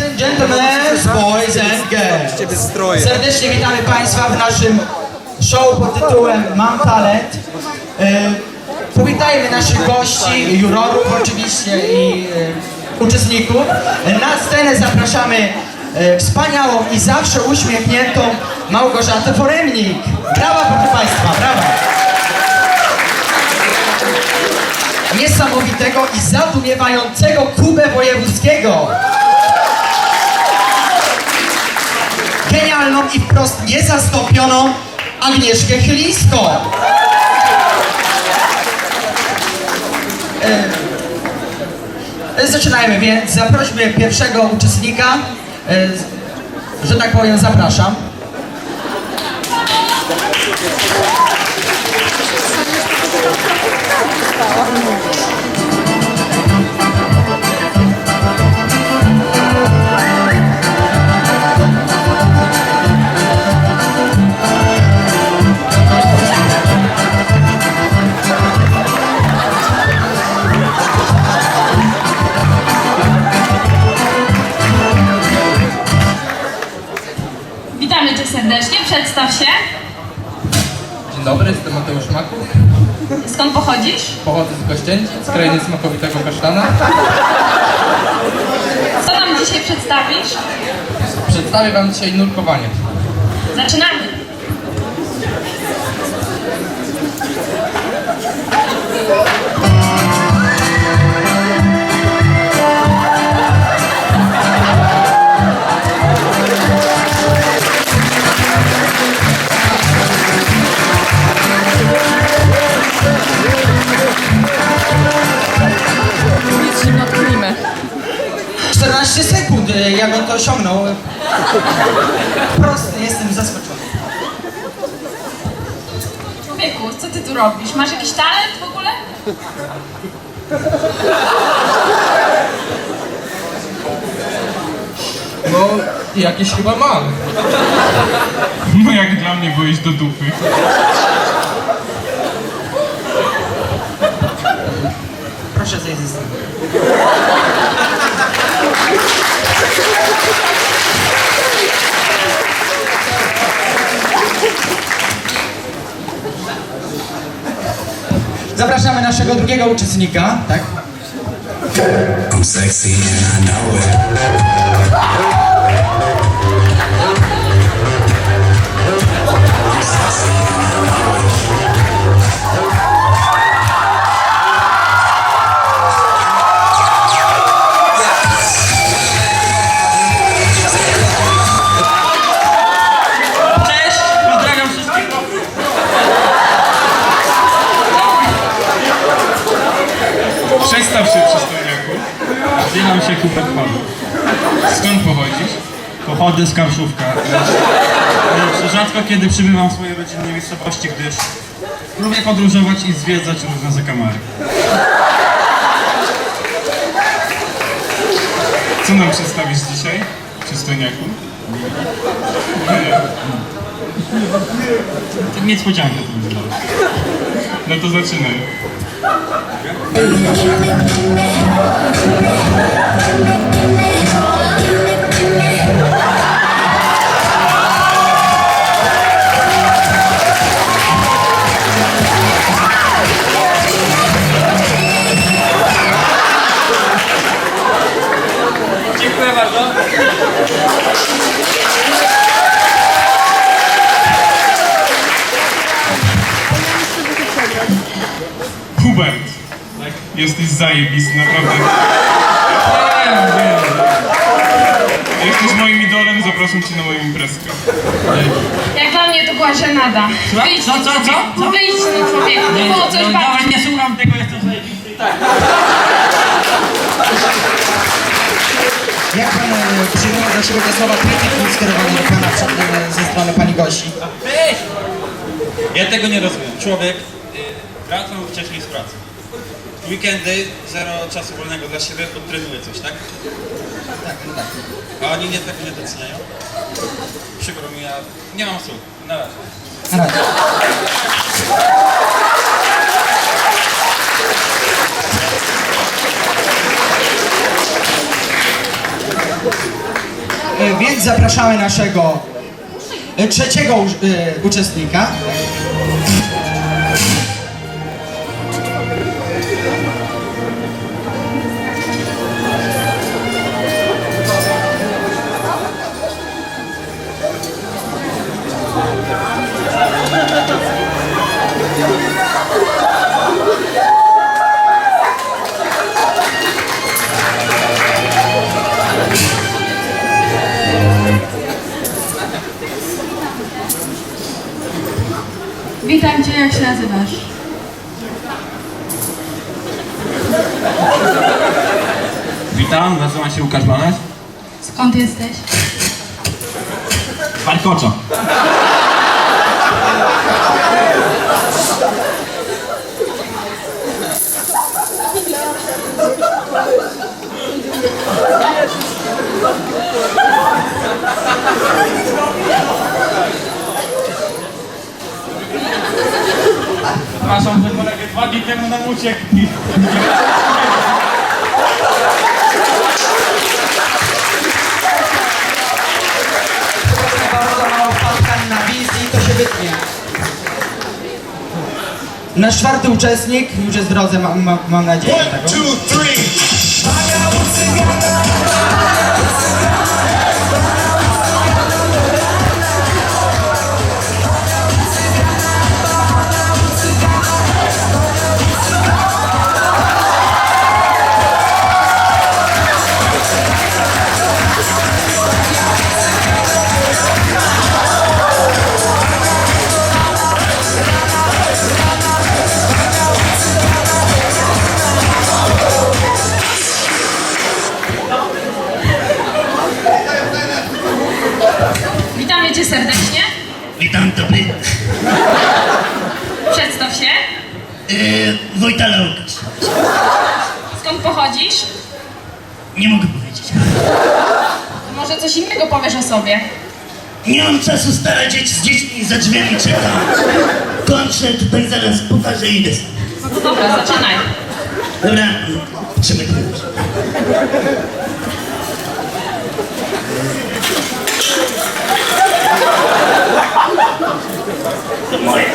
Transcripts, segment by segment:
Ladies and gentlemen, boys and girls. Serdecznie witamy Państwa w naszym show pod tytułem Mam Talent. E, Powitajmy naszych gości, jurorów oczywiście i e, uczestników. Na scenę zapraszamy e, wspaniałą i zawsze uśmiechniętą Małgorzatę Foremnik. Brawa proszę Państwa, brawa. Niesamowitego i zadumiewającego Kubę Wojewódzkiego. Genialną i wprost niezastąpioną Agnieszkę Chylińską. E, Zaczynajmy więc. Zaprośmy pierwszego uczestnika. E, Że tak powiem, zapraszam. Cię serdecznie, przedstaw się. Dzień dobry, jestem Mateusz Maków. Skąd pochodzisz? Pochodzę z Gościęci, z krainy smakowitego kasztana. Co nam dzisiaj przedstawisz? Przedstawię Wam dzisiaj nurkowanie. Zaczynamy. 14 sekund, jak on to osiągnął. Prosty, jestem zaskoczony. Człowieku, co Ty tu robisz? Masz jakiś talent w ogóle? No, jakieś chyba mam. No jak dla mnie byłeś do dupy. Proszę zejść ze sceny. Zapraszamy naszego drugiego uczestnika, tak? I'm sexy and I know it. Nazywam się Kupet Paweł. Skąd pochodzisz? Pochodzę z lecz rzadko kiedy przybywam w swojej rodzinnej miejscowości, gdyż lubię podróżować i zwiedzać różne zakamary. Co nam przedstawisz dzisiaj, przystojniaku? To niespodzianka to będzie. No to zaczynaj. You make me hard, you. make me hard, you make me zajebisty, naprawdę. Jesteś moim idolem, zapraszam cię na moją imprezkę. Jak dla mnie to była żenada. Wyjdź Co, no, co, co? człowieku. Co? Wyjdź no człowieku. To było coś No. Dobra, nie słucham tego, jestem zajebisty. Tak. Jak pan e, przyjmuje dla siebie te słowa krytyki skierowane do pana przed, e, ze strony pani Gosi? Weź! Ja tego nie rozumiem. Człowiek y, wracał wcześniej z pracy. Weekendy, zero czasu wolnego dla siebie, podtrenuje coś, tak? Tak, no tak. A oni nie tego nie doceniają. Przykro mi, ja nie mam słów. Na razie. Na razie. e, więc zapraszamy naszego e, trzeciego e, uczestnika. Parkoczo. Przepraszam, że kolegę dwa dni temu nam uciekł. Nasz czwarty uczestnik już jest w drodze, mam, mam, mam nadzieję. tego. Witamy cię Witam, dobry. Przedstaw się. Yy, Wojtala Łukasz. Skąd pochodzisz? Nie mogę powiedzieć. Może coś innego powiesz o sobie. Nie mam czasu starać się z dziećmi za drzwiami czekam. Kończę, tutaj zaraz pokażę i idę. No to dobra, zaczynaj. Dobra, trzymaj. To moje. Nie,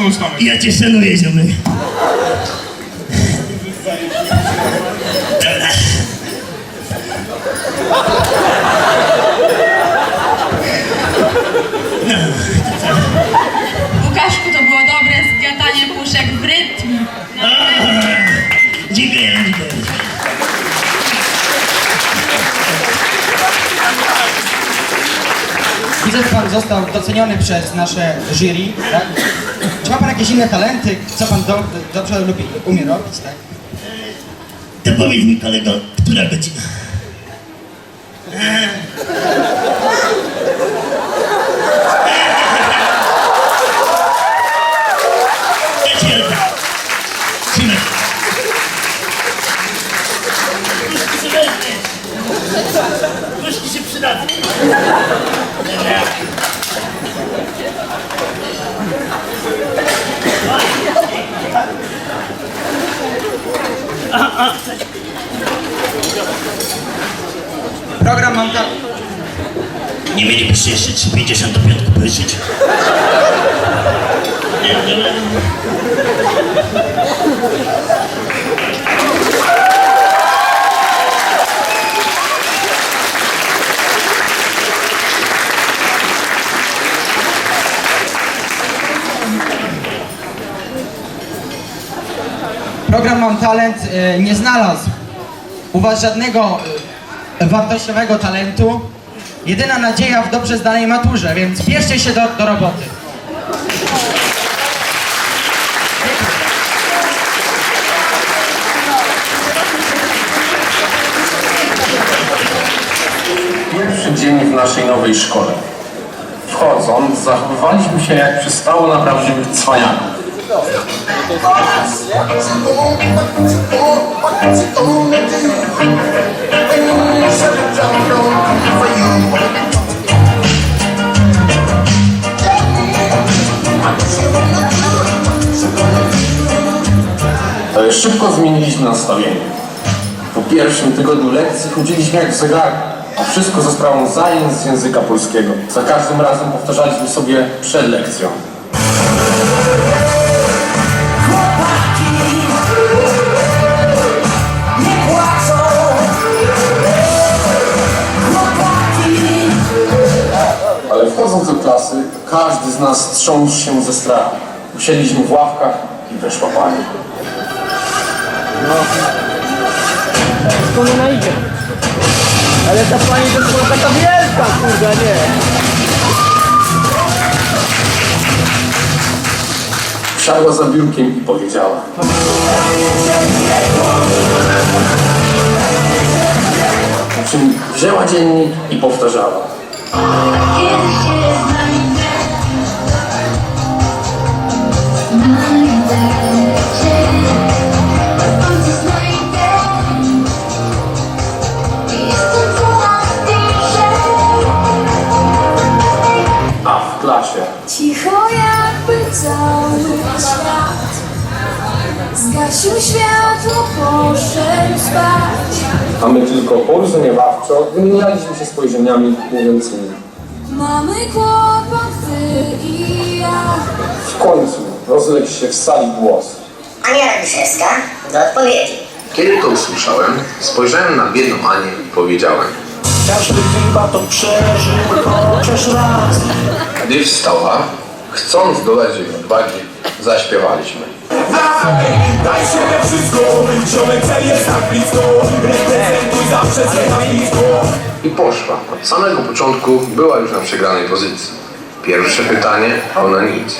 tą sztamę. Ja cię szanuję, ziomy. Dobra. No, to co? Łukaszku, to było dobre zgniatanie puszek w rytmie. O, dziękuję, dziękuję. Widzę, że pan został doceniony przez nasze jury, tak? Jakieś inne talenty? Co pan do, dobrze lubi, umie robić, tak? To powiedz mi, kolego, która godzina? Ja ci oddam. Trzymaj. Puszki się weźmiesz. Puszki się przydadzą. Dobra. Program mam ta... Mielibyście jeszcze 3,50 do piątku pożyczyć? Nie, nie, nie. Program Mam Talent e, nie znalazł u Was żadnego e, wartościowego talentu. Jedyna nadzieja w dobrze zdanej maturze, więc bierzcie się do, do roboty. Pierwszy dzień w naszej nowej szkole. Wchodząc, zachowywaliśmy się jak przystało na prawdziwych cwaniaków. Szybko zmieniliśmy nastawienie. Po pierwszym tygodniu lekcji chodziliśmy jak w zegarku, a wszystko za sprawą zajęć z języka polskiego. Za każdym razem powtarzaliśmy sobie przed lekcją. Ale wchodząc do klasy, każdy z nas strząsł się ze strachu. Usiedliśmy w ławkach i weszła pani. Ale ta pani to była taka wielka, kurwa, nie? Wsiadła za biurkiem i powiedziała. Po czym wzięła dziennik i powtarzała. A Zgasił światło, poszedł spać a my tylko porozumiewawczo wymienialiśmy się spojrzeniami mówiącymi. Mamy kłopot, ty i ja W końcu rozległ się w sali głos. Ania Radziszewska do odpowiedzi. Kiedy to usłyszałem, spojrzałem na biedną Anię i powiedziałem. Każdy chyba to przeżył chociaż raz. Gdy wstała, chcąc dodać jej odwagi, zaśpiewaliśmy. Daj siebie wszystko, ziomek cel jest tak blisko. Reprezentuj zawsze swoje blisko. I poszła. Od samego początku była już na przegranej pozycji. Pierwsze pytanie, a ona nic.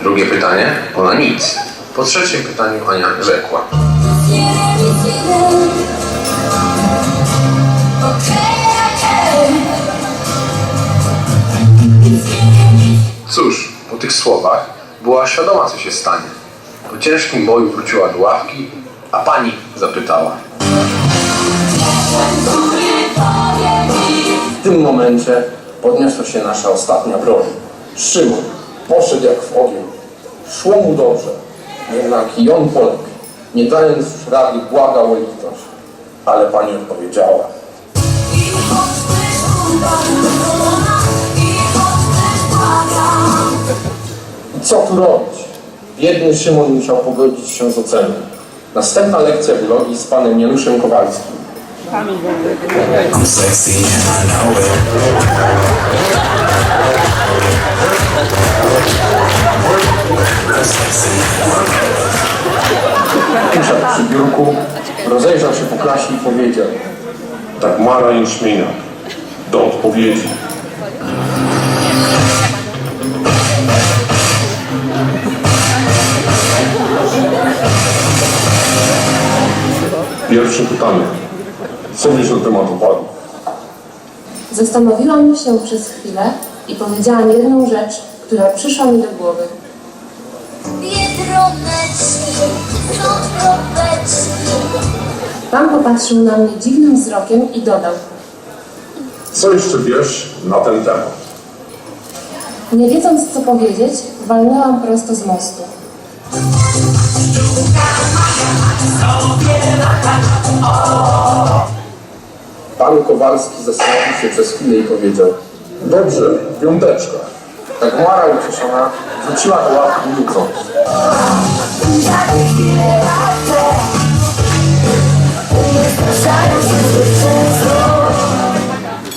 Drugie pytanie, ona nic. Po trzecim pytaniu Ania rzekła. Cóż, po tych słowach była świadoma, co się stanie. Po ciężkim boju wróciła do ławki, a pani zapytała. W tym momencie podniosła się nasza ostatnia broń. Szymon poszedł jak w ogień. Szło mu dobrze, jednak i on poległ. Nie dając już rady błagał o litość. Ale pani odpowiedziała. I choć też upadła I choć też błagam I co tu robić? Biedny Szymon musiał pogodzić się z oceną. Następna lekcja biologii z panem Januszem Kowalskim. I'm sexy and I know it. Usiadł przy biurku, rozejrzał się po klasie i powiedział. Tak Mara Jęczmienia. Do odpowiedzi. Pierwsze pytanie. Co wiesz na temat opadów? Zastanowiłam się przez chwilę i powiedziałam jedną rzecz, która przyszła mi do głowy. Biedroneczki. Pan popatrzył na mnie dziwnym wzrokiem i dodał. Co jeszcze wiesz na ten temat? Nie wiedząc co powiedzieć, walnęłam prosto z mostu. Pan Kowalski zastanowił się przez chwilę i powiedział Dobrze, piąteczka. Tak Mara ucieszona wróciła do ławki milcząc.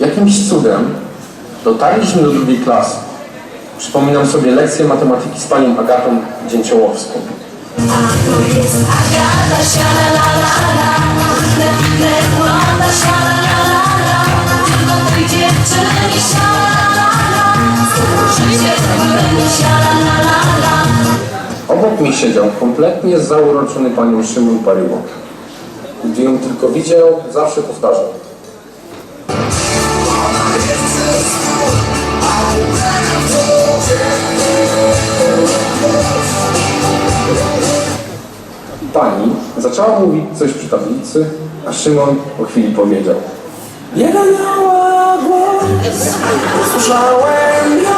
Jakimś cudem dotarliśmy do drugiej klasy. Przypominam sobie lekcję matematyki z panią Agatą Dzięciołowską. Obok mnie siedział kompletnie zauroczony panią Szymon Paryło. Gdy ją tylko widział, zawsze powtarzał. Pani zaczęła mówić coś przy tablicy, a Szymon po chwili powiedział. Nie ganiała głos, usłyszałem ją,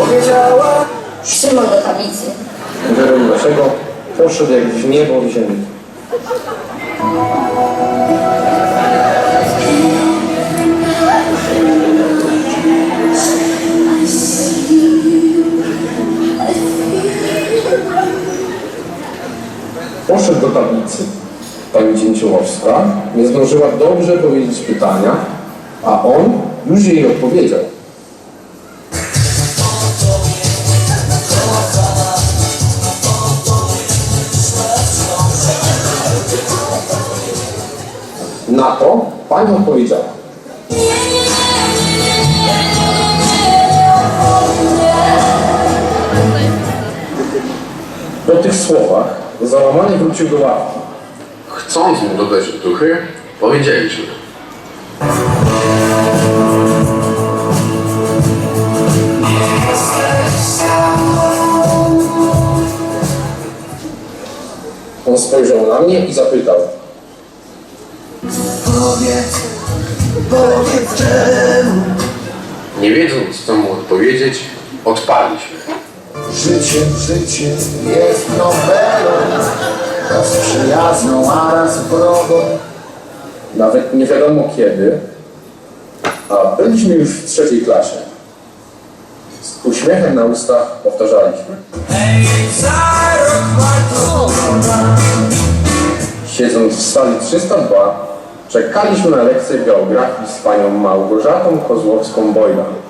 powiedziała Szymon do tablicy. Wiem dlaczego, poszedł jak w niebo wzięty. Poszedł do tablicy. Pani Dzięciołowska nie zdążyła dobrze powiedzieć pytania, a on już jej odpowiedział. Na to pani odpowiedziała. Po tych słowach załamany wrócił do ławki. Chcąc mu dodać otuchy, powiedzieliśmy. On spojrzał na mnie i zapytał. Powiedz, powiedz czemu Nie wiedząc, co mu odpowiedzieć, odparliśmy. Życie, życie jest nowelą Raz przyjazną, a raz wrogą Nawet nie wiadomo kiedy, a byliśmy już w trzeciej klasie. Z uśmiechem na ustach powtarzaliśmy. Siedząc w sali 302, czekaliśmy na lekcję geografii z panią Małgorzatą Kozłowską-Bojlan.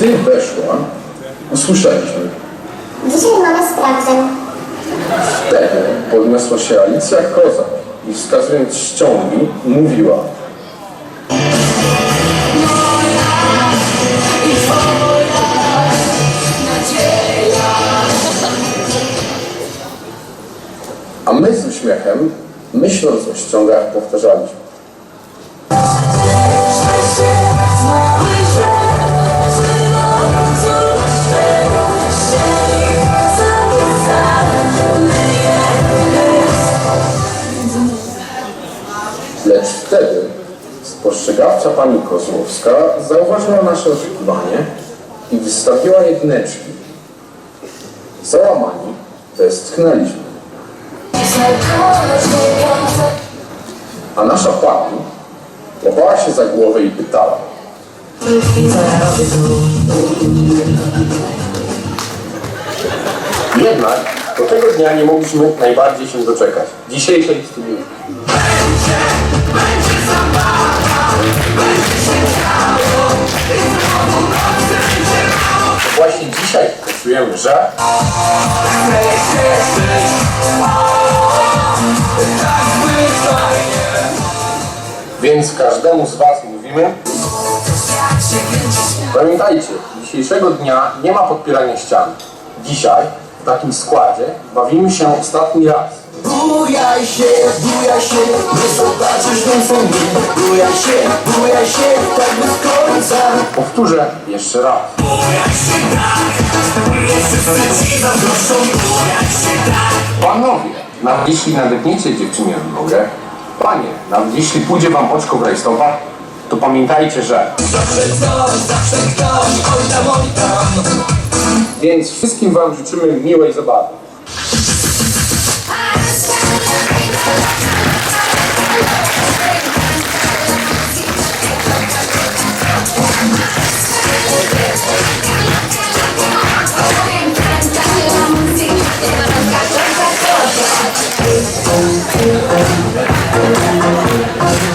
Gdy weszła, usłyszeliśmy. Dzisiaj mamy sprawdzę. Wtedy podniosła się Alicja Kozak i wskazując ściągi mówiła. A my z uśmiechem, myśląc o ściągach, powtarzaliśmy. Lecz wtedy spostrzegawcza pani Kozłowska zauważyła nasze oszukiwanie i wystawiła jedyneczki. Załamani westchnęliśmy. A nasza pani łapała się za głowę i pytała. Jednak do tego dnia nie mogliśmy najbardziej się doczekać. Dzisiejszej studiówki. Właśnie dzisiaj czujemy, że Więc każdemu z Was mówimy Pamiętajcie, dzisiejszego dnia nie ma podpierania ścian. Dzisiaj, w takim składzie, bawimy się ostatni raz. Bujaj się, bujaj się, nie zobaczysz więcej mnie. Bujaj się, bujaj się, tak bez końca. Powtórzę jeszcze raz. Panowie, nawet jeśli nadepniecie dziewczynie na nogę, panie, nawet jeśli pójdzie wam oczko w rajstopach, to pamiętajcie, że... Zawsze coś, zawsze ktoś, oj tam, oj tam. Więc wszystkim Wam życzymy miłej zabawy. Nadszedł pierwszy.